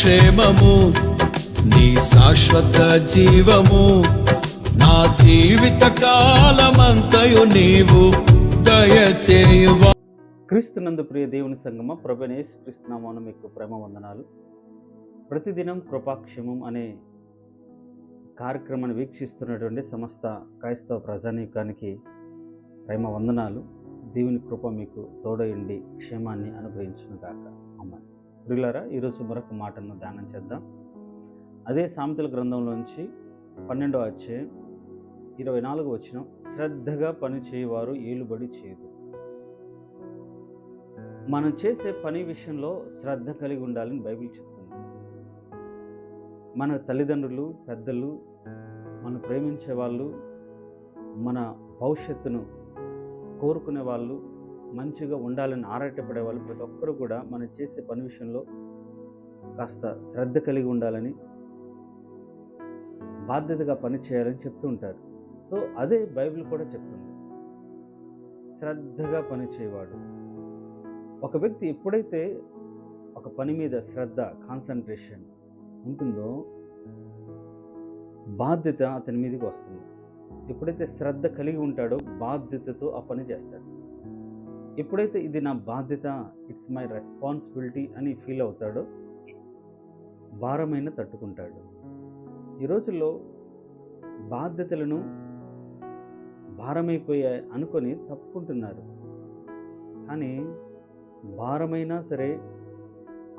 క్షేమము నీ శాశ్వత జీవము నా జీవిత కాలమంతయు నీవు దయచేయువా. క్రీస్తునందు ప్రియ దేవుని సంగమ ప్రభనేష్ కృష్ణమాను మీకు ప్రేమ వందనాలు. ప్రతిదినం కృపాక్షేమం అనే కార్యక్రమాన్ని వీక్షిస్తున్నటువంటి సమస్త క్రైస్తవ ప్రజానీకానికి ప్రేమ వందనాలు. దేవుని కృప మీకు తోడయండి క్షేమాన్ని అనుభవించిన కాక అమ్మాయి ప్రియులారా ఈరోజు మరొక మాటను ధ్యానం చేద్దాం. అదే సామెతల గ్రంథంలోంచి పన్నెండవ వచ్చే ఇరవై నాలుగు వచ్చిన శ్రద్ధగా పని చేయవారు ఏలుబడి చేయదు మనం చేసే పని విషయంలో శ్రద్ధ కలిగి ఉండాలని బైబిల్ చెప్తుంది. మన తల్లిదండ్రులు పెద్దలు మనం ప్రేమించే వాళ్ళు మన భవిష్యత్తును కోరుకునే వాళ్ళు మంచిగా ఉండాలని ఆరాటపడే వాళ్ళు ప్రతి ఒక్కరు కూడా మనం చేసే పని విషయంలో కాస్త శ్రద్ధ కలిగి ఉండాలని బాధ్యతగా పని చేయాలని చెప్తూ ఉంటారు. సో అదే బైబిల్ కూడా చెప్తుంది. శ్రద్ధగా పనిచేయవాడు ఒక వ్యక్తి ఎప్పుడైతే ఒక పని మీద శ్రద్ధ కాన్సన్ట్రేషన్ ఉంటుందో బాధ్యత అతని మీదకి వస్తుంది. ఎప్పుడైతే శ్రద్ధ కలిగి ఉంటాడో బాధ్యతతో ఆ పని చేస్తాడు. ఎప్పుడైతే ఇది నా బాధ్యత ఇట్స్ మై రెస్పాన్సిబిలిటీ అని ఫీల్ అవుతాడో భారమైన తట్టుకుంటాడు. ఈ రోజుల్లో బాధ్యతలను భారమైపోయాయి అనుకొని తప్పుకుంటున్నారు. కానీ భారమైనా సరే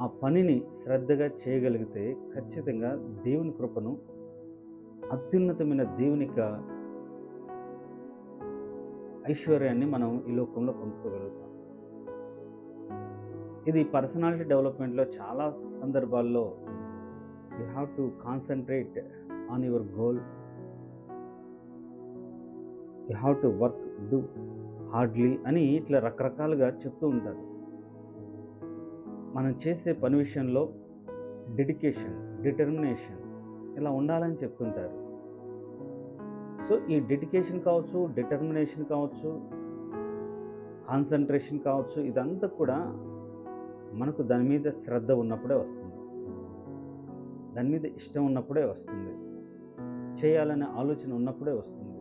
ఆ పనిని శ్రద్ధగా చేయగలిగితే ఖచ్చితంగా దేవుని కృపను అత్యున్నతమైన దేవునిక ఐశ్వర్యాన్ని మనం ఈ లోకంలో పొందుకోగలుగుతాం. ఇది పర్సనాలిటీ డెవలప్మెంట్లో చాలా సందర్భాల్లో you have to concentrate on your goal. You have to work do hardly అని ఇట్లా రకరకాలుగా చెప్తూ ఉంటారు. మనం చేసే పని విషయంలో డెడికేషన్ డిటర్మినేషన్ ఇలా ఉండాలని చెప్తుంటారు. సో ఈ డెడికేషన్ కావచ్చు డిటర్మినేషన్ కావచ్చు కాన్సన్ట్రేషన్ కావచ్చు ఇదంతా కూడా మనకు దాని మీద శ్రద్ధ ఉన్నప్పుడే వస్తుంది. దాని మీద ఇష్టం ఉన్నప్పుడే వస్తుంది. చేయాలనే ఆలోచన ఉన్నప్పుడే వస్తుంది.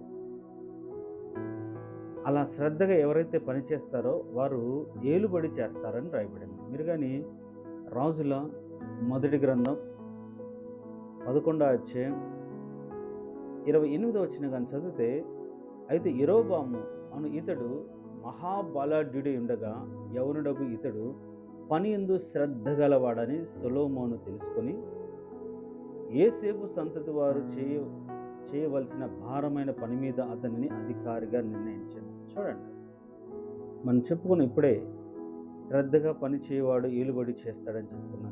అలా శ్రద్ధగా ఎవరైతే పని చేస్తారో వారు ఏలుబడి చేస్తారని రాయబడింది. మీరు కానీ రాజుల మొదటి గ్రంథం పదకొండో వచ్చే ఇరవై ఎనిమిదో వచ్చిన కానీ చదివితే అయితే ఇరోబాము అను ఇతడు మహాబలాఢ్యుడి ఉండగా యవనుడకు ఇతడు పని ఎందు శ్రద్ధ గలవాడని సొలోమోను తెలుసుకొని ఏసేపు సంతతి వారు చేయ చేయవలసిన భారమైన పని మీద అతనిని అధికారిగా నిర్ణయించాను. చూడండి. మనం చెప్పుకున్న ఇప్పుడే శ్రద్ధగా పని చేయవాడు ఏలుబడి చేస్తాడని చెప్పుకున్నాం.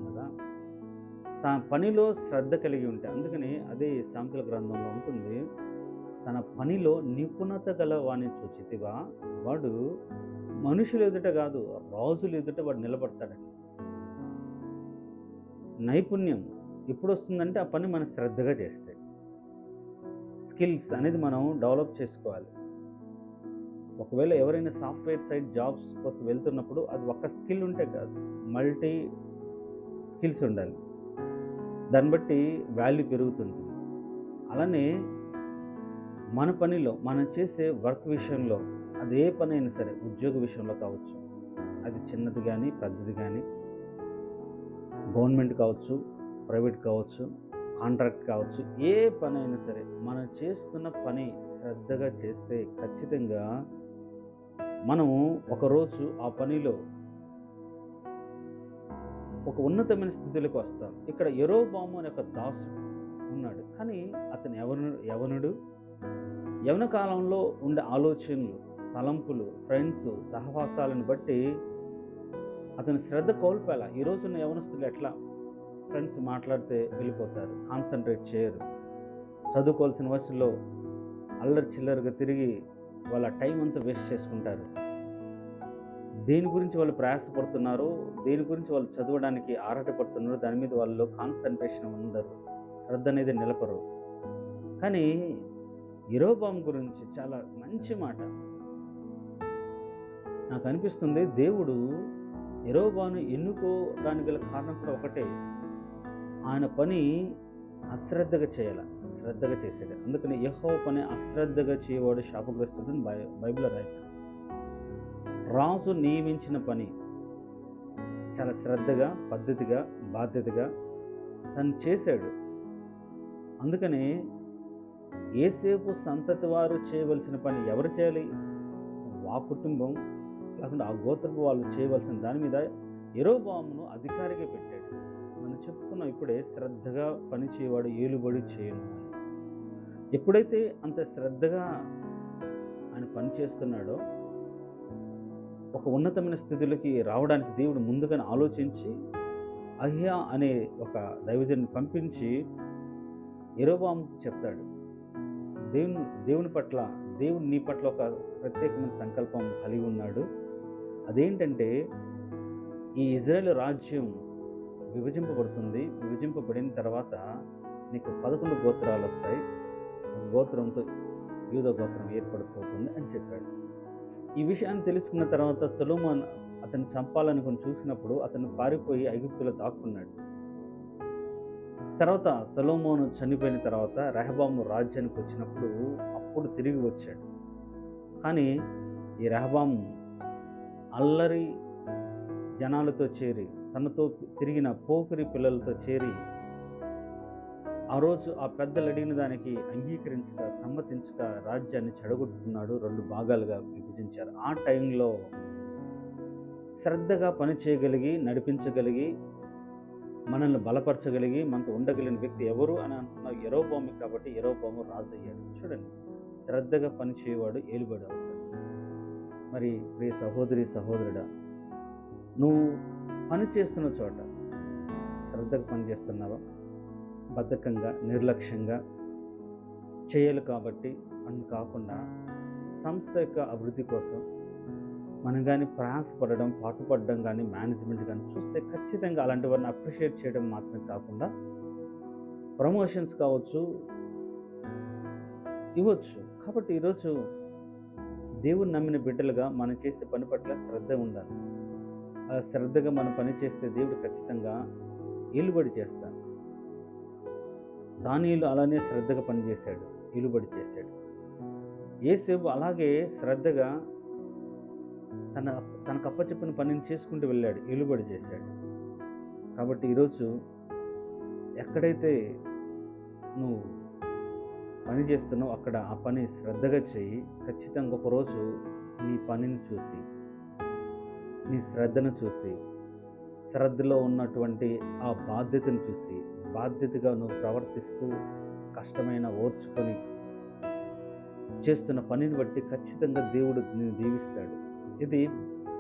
తన పనిలో శ్రద్ధ కలిగి ఉంటే అందుకని అదే సాంఖ్యుల గ్రంథంలో ఉంటుంది తన పనిలో నిపుణత గల వాణి చూచితివా? వాడు మనుషులు ఎదుట కాదు రాజులు ఎదుట వాడు నిలబడతాడని నైపుణ్యం ఎప్పుడు వస్తుందంటే ఆ పని మనం శ్రద్ధగా చేస్తే. స్కిల్స్ అనేది మనం డెవలప్ చేసుకోవాలి. ఒకవేళ ఎవరైనా సాఫ్ట్వేర్ సైడ్ జాబ్స్ కోసం వెళ్తున్నప్పుడు అది ఒక స్కిల్ ఉంటే కాదు మల్టీ స్కిల్స్ ఉండాలి. దాన్ని బట్టి వాల్యూ పెరుగుతుంది అలానే మన పనిలో మనం చేసే వర్క్ విషయంలో అది ఏ పని అయినా సరే ఉద్యోగ విషయంలో కావచ్చు అది చిన్నది కానీ పెద్దది కానీ గవర్నమెంట్ కావచ్చు ప్రైవేట్ కావచ్చు కాంట్రాక్ట్ కావచ్చు ఏ పని అయినా సరే మనం చేస్తున్న పని శ్రద్ధగా చేస్తే ఖచ్చితంగా మనము ఒకరోజు ఆ పనిలో ఒక ఉన్నతమైన స్థితిలోకి వస్తాం. ఇక్కడ ఎరోబాము అనే ఒక దాసు ఉన్నాడు. కానీ అతను ఎవరు యవనుడు. యవన కాలంలో ఉండే ఆలోచనలు తలంపులు ఫ్రెండ్స్ సహవాసాలను బట్టి అతను శ్రద్ధ కోల్పోయాల? ఈ రోజున్న యవనస్తులు ఎట్లా ఫ్రెండ్స్ మాట్లాడితే వెళ్ళిపోతారు? కాన్సన్ట్రేట్ చేయరు. చదువుకోవాల్సిన వయసులో అల్లరి చిల్లరగా తిరిగి వాళ్ళ టైం అంతా వేస్ట్ చేసుకుంటారు. దేని గురించి వాళ్ళు ప్రయాసపడుతున్నారో దేని గురించి వాళ్ళు చదవడానికి ఆరాటపడుతున్నారు దాని మీద వాళ్ళు కాన్సన్ట్రేషన్ ఉండరు శ్రద్ధ అనేది నిలపరు. కానీ ఇరోబాం గురించి చాలా మంచి మాట. నాకు అనిపిస్తుంది దేవుడు ఇరోబాను ఎన్నుకోవడానికి గల కారణం కూడా ఒకటే. ఆయన పని అశ్రద్ధగా చేయాలి శ్రద్ధగా చేసాడు అందుకని యహో పని అశ్రద్ధగా చేయవాడు శాపగ్రస్తుడని బై బైబిల్ రాయ రాజు నియమించిన పని చాలా శ్రద్ధగా పద్ధతిగా బాధ్యతగా తను చేశాడు. అందుకని ఏసేపు సంతతి వారు చేయవలసిన పని ఎవరు చేయాలి? ఆ కుటుంబం లేకుండా ఆ గోత్రపు వాళ్ళు చేయవలసిన దాని మీద ఎరోబామును అధికారిగా పెట్టాడు. మనం చెప్పుకున్నాం ఇప్పుడే శ్రద్ధగా పని చేయవాడు ఏలుబడి చేయను. ఎప్పుడైతే అంత శ్రద్ధగా ఆయన పని చేస్తున్నాడో ఒక ఉన్నతమైన స్థితిలోకి రావడానికి దేవుడు ముందుగానే ఆలోచించి అహ్యా అనే ఒక దైవజన్ని పంపించి ఎరోబాముకి చెప్తాడు. దేవుని దేవుని పట్ల దేవుడు నీ పట్ల ఒక ప్రత్యేకమైన సంకల్పం కలిగి ఉన్నాడు. అదేంటంటే ఈ ఇజ్రాయెల్ రాజ్యం విభజింపబడుతుంది. విభజింపబడిన తర్వాత నీకు పదకొండు గోత్రాలు వస్తాయి. గోత్రంతో యూద గోత్రం ఏర్పడిపోతుంది అని చెప్పాడు. ఈ విషయాన్ని తెలుసుకున్న తర్వాత సొలోమోన్ అతన్ని చంపాలనుకుని చూసినప్పుడు అతను పారిపోయి ఐగుప్తులో దాక్కున్నాడు. తర్వాత సొలోమోను చనిపోయిన తర్వాత రెహబాము రాజ్యానికి వచ్చినప్పుడు అప్పుడు తిరిగి వచ్చాడు. కానీ ఈ రెహబాము అల్లరి జనాలతో చేరి తనతో తిరిగిన పోకిరి పిల్లలతో చేరి ఆ రోజు ఆ పెద్దలు అడిగిన దానికి అంగీకరించక సమ్మతించక రాజ్యాన్ని చెడగొట్టుకున్నాడు రెండు భాగాలుగా విభజించారు. ఆ టైంలో శ్రద్ధగా పని చేయగలిగి నడిపించగలిగి మనల్ని బలపరచగలిగి మనతో ఉండగలిగిన వ్యక్తి ఎవరు అని అంటున్న ఎరోబాము కాబట్టి ఎరోబాము రాజు అయ్యాడు చూడండి శ్రద్ధగా పని చేయవాడు ఏలుబడి అవుతాడు. మరి ప్రియ సహోదరి సహోదరుడా నువ్వు పని చేస్తున్న చోట శ్రద్ధగా పనిచేస్తున్నావా బద్ధకంగా నిర్లక్ష్యంగా చేయాలి కాబట్టి అని కాకుండా సంస్థ యొక్క అభివృద్ధి కోసం మనం కానీ ప్రయాసపడడం పాటుపడడం కానీ మేనేజ్మెంట్ కానీ చూస్తే ఖచ్చితంగా అలాంటి వారిని అప్రిషియేట్ చేయడం మాత్రమే కాకుండా ప్రమోషన్స్ కావచ్చు ఇవ్వచ్చు. కాబట్టి ఈరోజు దేవుని నమ్మిన బిడ్డలుగా మనం చేసే పని పట్ల శ్రద్ధ ఉండాలి. శ్రద్ధగా మనం పని చేస్తే దేవుడు ఖచ్చితంగా ఏలుబడి చేస్తాను దానిలు అలానే శ్రద్ధగా పనిచేశాడు నిలుబడి చేశాడు. ఏసేపు అలాగే శ్రద్ధగా తన తనకు అప్పచెప్పిన పనిని చేసుకుంటూ వెళ్ళాడు ఇలుబడి చేశాడు. కాబట్టి ఈరోజు ఎక్కడైతే నువ్వు పని చేస్తున్నావు అక్కడ ఆ పని శ్రద్ధగా చేయి. ఖచ్చితంగా ఒకరోజు నీ పనిని చూసి నీ శ్రద్ధను చూసి శ్రద్ధలో ఉన్నటువంటి ఆ బాధ్యతను చూసి బాధ్యతగా నువ్వు ప్రవర్తిస్తూ కష్టమైన ఓర్చుకొని చేస్తున్న పనిని బట్టి ఖచ్చితంగా దేవుడు నేను దీవిస్తాడు. ఇది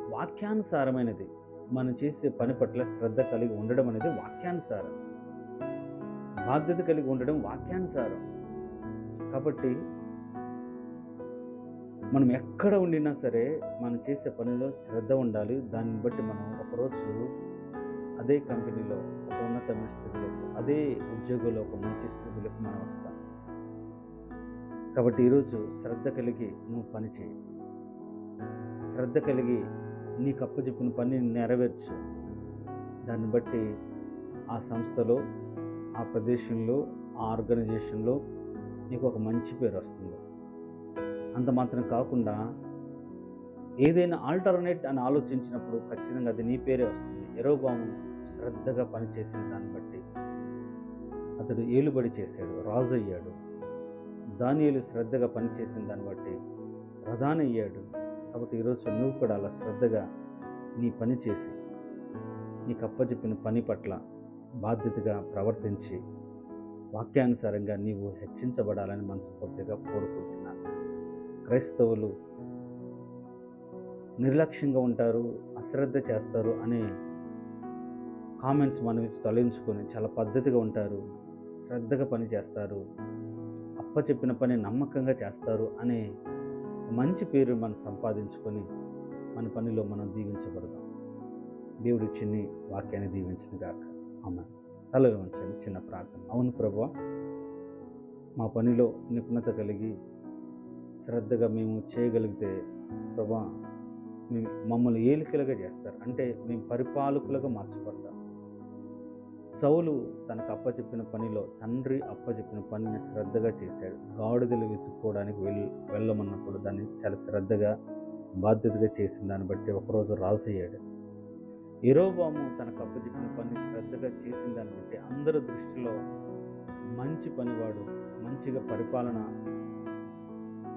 వాక్యానుసారమైనది. మనం చేసే పని పట్ల శ్రద్ధ కలిగి ఉండడం అనేది వాక్యానుసారం. బాధ్యత కలిగి ఉండడం వాక్యానుసారం. కాబట్టి మనం ఎక్కడ ఉండినా సరే మనం చేసే పనిలో శ్రద్ధ ఉండాలి. దాన్ని బట్టి మనం ఒకరోజు అదే కంపెనీలో ఒక ఉన్నతమైన స్థితిలోకి అదే ఉద్యోగంలో ఒక మంచి స్థితిలోకి మనం వస్తాం. కాబట్టి ఈరోజు శ్రద్ధ కలిగి నువ్వు పని చేయి. శ్రద్ధ కలిగి నీకు అప్పచెప్పిన పని నెరవేర్చు. దాన్ని బట్టి ఆ సంస్థలో ఆ ప్రదేశంలో ఆ ఆర్గనైజేషన్లో నీకు ఒక మంచి పేరు వస్తుంది. అంత మాత్రం కాకుండా ఏదైనా ఆల్టర్నేట్ అని ఆలోచించినప్పుడు ఖచ్చితంగా అది నీ పేరే వస్తుంది. ఎరోబాము శ్రద్ధగా పనిచేసిన దాన్ని బట్టి అతడు ఏలుబడి చేశాడు రాజు అయ్యాడు దానియులు శ్రద్ధగా పనిచేసిన దాన్ని బట్టి ప్రధాని అయ్యాడు కాబట్టి ఈరోజు నువ్వు కూడా అలా శ్రద్ధగా నీ పని చేసి నీకు అప్పచెప్పిన పని పట్ల బాధ్యతగా ప్రవర్తించి వాక్యానుసారంగా నీవు హెచ్చించబడాలని మనస్ఫూర్తిగా కోరుకుంటున్నాను. క్రైస్తవులు నిర్లక్ష్యంగా ఉంటారు అశ్రద్ధ చేస్తారు అనే కామెంట్స్ మనం తొలగించుకొని చాలా పద్ధతిగా ఉంటారు శ్రద్ధగా పని చేస్తారు అప్పచెప్పిన పని నమ్మకంగా చేస్తారు అనే మంచి పేరు మనం సంపాదించుకొని మన పనిలో మనం దీవించబడదాం. దేవుడు చిన్ని వాక్యాన్ని దీవించిన గాక. అమ్మ తలలో ఉంచండి చిన్న ప్రార్థన. అవును ప్రభు మా పనిలో నిపుణత కలిగి శ్రద్ధగా మేము చేయగలిగితే ప్రభా మేము మమ్మల్ని ఏలికలుగా చేస్తారు. అంటే మేము పరిపాలకులుగా మార్చబడతాం. సౌలు తనకు అప్పచెప్పిన పనిలో తండ్రి అప్పచెప్పిన పనిని శ్రద్ధగా చేశాడు. గాడిదలు వెతుక్కోవడానికి వెళ్ వెళ్ళమన్నప్పుడు దాన్ని చాలా శ్రద్ధగా బాధ్యతగా చేసిన దాన్ని బట్టి ఒకరోజు రాజు ఇరోబాము తనకు అప్పచెప్పిన పని శ్రద్ధగా చేసిన దాన్ని బట్టి అందరి దృష్టిలో మంచి పనివాడు మంచిగా పరిపాలన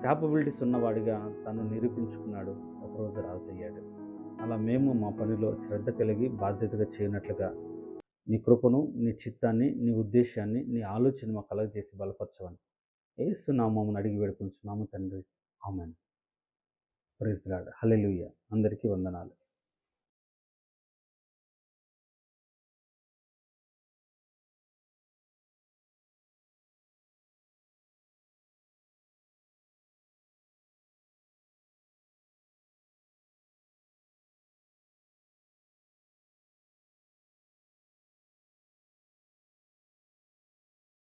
క్యాపబిలిటీస్ ఉన్నవాడిగా తను నిరూపించుకున్నాడు. ఒకరోజు రాజయ్యాడు అలా మేము మా పనిలో శ్రద్ధ కలిగి బాధ్యతగా చేయనట్లుగా నీ కృపను నీ చిత్తాన్ని నీ ఉద్దేశాన్ని నీ ఆలోచన మా కలగజేసి బలపరచవని ఏసు నామమును అడిగి వేడుకుంటున్నాము తండ్రి. ఆమెన్. Praise lord hallelujah. అందరికీ వందనాలు.